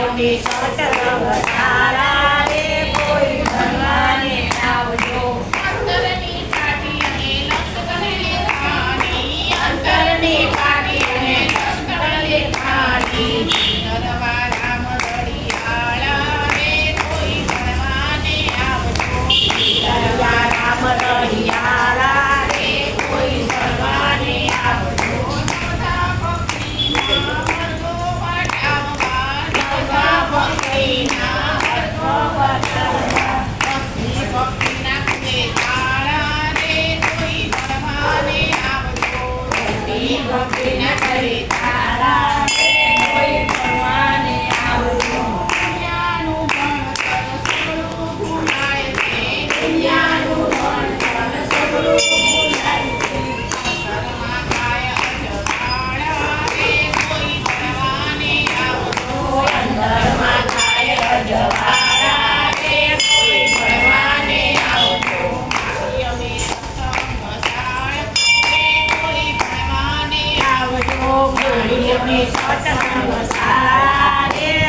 அம்மே சாட்டல ભક્તિ ન કરે તારા કોઈ ભગવાને આવું. દુનિયાનું ભણતર સગળું ભૂલાય છે દુનિયાનું ભણતર સગળું Passa, moçada.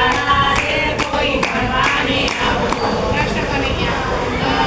Bye.